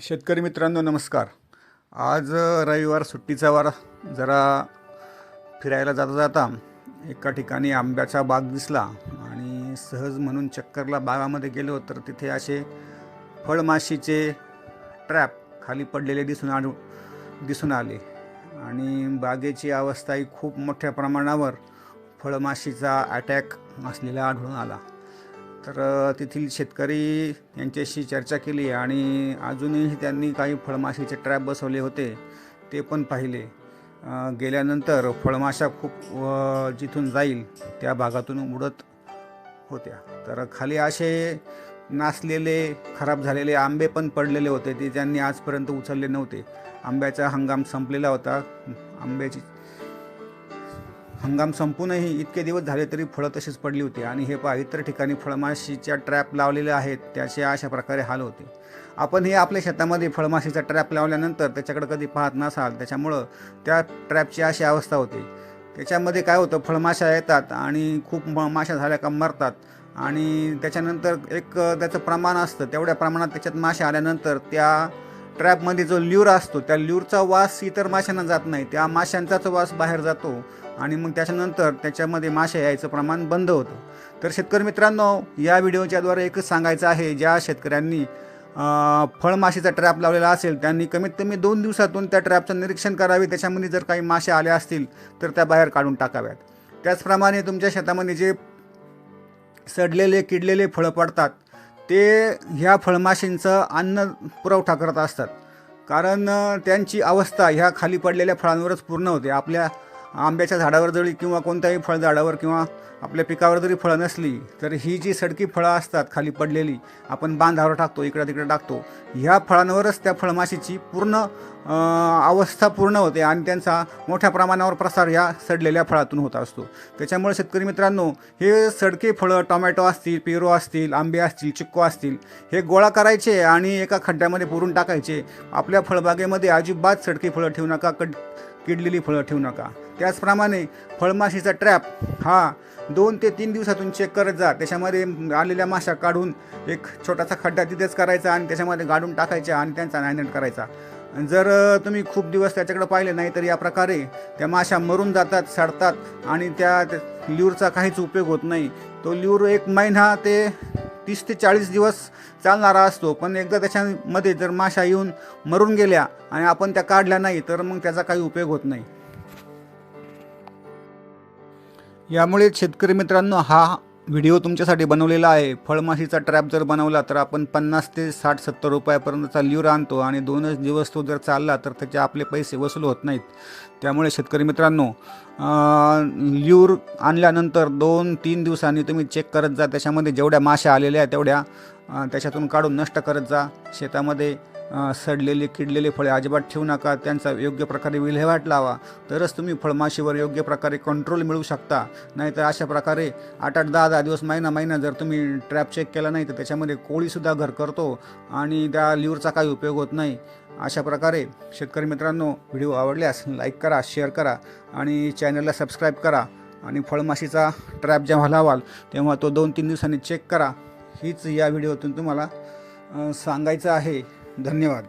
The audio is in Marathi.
शेतकरी मित्रांनो नमस्कार. आज रविवार सुट्टीचा वार. जरा फिरायला जाता जाता एका ठिकाणी आंब्याचा बाग दिसला आणि सहज म्हणून चक्करला बागामध्ये गेलो तर तिथे असे फळमाशीचे ट्रॅप खाली पडलेले दिसून आढू दिसून आले. आणि बागेची अवस्था ही खूप मोठ्या प्रमाणावर फळमाशीचा अटॅक असलेला आढळून आला. तर तेथील शेतकरी यांच्याशी चर्चा केली आणि अजूनही त्यांनी काही फळमाशीचे ट्रॅप बसवले होते ते पण पाहिले. गेल्यानंतर फळमाशा खूप जिथून जाईल त्या भागातून उडत होत्या. तर खाली असे नासलेले खराब झालेले आंबे पण पडलेले होते ते त्यांनी आजपर्यंत उचलले नव्हते. आंब्याचा हंगाम संपलेला होता. आंब्याची हंगाम संपूनही इतके दिवस झाले तरी फळं तशीच पडली होती आणि हे पहा इतर ठिकाणी फळमाशीच्या ट्रॅप लावलेले आहेत त्याचे अशा प्रकारे हाल होते. आपण हे आपल्या शेतामध्ये फळमाशीचा ट्रॅप लावल्यानंतर त्याच्याकडे कधी पाहत नसाल त्याच्यामुळं त्या ट्रॅपची अशी अवस्था होते. त्याच्यामध्ये काय होतं फळमाशा येतात आणि खूप म- माशा झाल्या का मरतात आणि त्याच्यानंतर एक त्याचं प्रमाण असतं तेवढ्या प्रमाणात त्याच्यात माशा आल्यानंतर त्या ट्रॅपमध्ये जो ल्यूर असतो त्या ल्यूरचा वास इतर माशांना जात नाही त्या माशांचाच वास बाहेर जातो आणि मग त्याच्यानंतर त्याच्यामध्ये मासे यायचं प्रमाण बंद होतं. तर शेतकरी मित्रांनो या व्हिडिओच्याद्वारे एकच सांगायचं आहे ज्या शेतकऱ्यांनी फळमाशीचा ट्रॅप लावलेला असेल त्यांनी कमीत कमी दोन दिवसातून त्या ट्रॅपचं निरीक्षण करावे. त्याच्यामध्ये जर काही मासे आले असतील तर त्या बाहेर काढून टाकाव्यात. त्याचप्रमाणे तुमच्या शेतामध्ये जे सडलेले किडलेले फळं पडतात ते ह्या फळमाशींचं अन्न पुरवठा करत असतात. कारण त्यांची अवस्था ह्या खाली पडलेल्या फळांवरच पूर्ण होते. आपल्या आंब्याच्या झाडावर जरी किंवा कोणत्याही फळझाडावर किंवा आपल्या पिकावर जरी फळं नसली तर ही जी सडकी फळं असतात खाली पडलेली आपण बांधावर टाकतो इकडं तिकडे टाकतो ह्या फळांवरच त्या फळमाशीची पूर्ण अवस्था पूर्ण होते आणि त्यांचा मोठ्या प्रमाणावर प्रसार ह्या सडलेल्या फळातून होत असतो. त्याच्यामुळे शेतकरी मित्रांनो हे सडके फळं टोमॅटो असतील पेरू असतील आंबे असतील चिक्कू असतील हे गोळा करायचे आणि एका खड्ड्यामध्ये पुरून टाकायचे. आपल्या फळबागेमध्ये अजिबात सडकी फळं ठेवू नका कड किडलेली फळं ठेवू नका. त्याचप्रमाणे फळमाशीचा ट्रॅप हा दोन ते तीन दिवसातून चेक करत जा. त्याच्यामध्ये आलेल्या माशा काढून एक छोटासा खड्डा तिथेच करायचा आणि त्याच्यामध्ये गाडून टाकायच्या आणि त्यांचा नायनेट करायचा. जर तुम्ही खूप दिवस त्याच्याकडे पाहिले नाही तर या प्रकारे त्या माशा मरून जातात सडतात आणि त्या त्या ल्यूरचा काहीच उपयोग होत नाही. तो ल्यूर एक महिना ते तीस ते चाळीस दिवस चालणारा असतो. पण एकदा त्याच्यामध्ये जर माशा येऊन मरून गेल्या आणि आपण त्या काढल्या नाही तर मग त्याचा काही उपयोग होत नाही. यामुळे शेतकरी मित्रांनो हा व्हिडिओ तुमच्यासाठी बनवलेला आहे. फळमाशीचा ट्रॅप जर बनवला तर आपण पन्नास ते साठ सत्तर रुपयापर्यंतचा ल्यूर आणतो आणि दोनच दिवस तो जर चालला तर त्याचे आपले पैसे वसूल होत नाहीत. त्यामुळे शेतकरी मित्रांनो ल्यूर आणल्यानंतर दोन तीन दिवसांनी तुम्ही चेक करत जा. त्याच्यामध्ये जेवढ्या माशा आलेल्या आहेत तेवढ्या त्याच्यातून काढून नष्ट करत जा. शेतामध्ये सडलेले किडलेले फळे अजिबात ठेवू नका. त्यांचा योग्य प्रकारे विल्हेवाट लावा. तरच तुम्ही फळमाशीवर योग्य प्रकारे कंट्रोल मिळवू शकता. नाहीतर अशा प्रकारे आठ आठ दहा दहा दिवस महिना महिना जर तुम्ही ट्रॅप चेक केला नाही तर त्याच्यामध्ये कोळीसुद्धा घर करतो आणि त्या लिव्हरचा काही उपयोग होत नाही. अशा प्रकारे शेतकरी मित्रांनो व्हिडिओ आवडल्यास लाईक करा शेअर करा आणि चॅनलला सबस्क्राईब करा आणि फळमाशीचा ट्रॅप जेव्हा लावाल तेव्हा तो दोन तीन दिवसांनी चेक करा. हीच या व्हिडिओतून तुम्हाला सांगायचं आहे. धन्यवाद.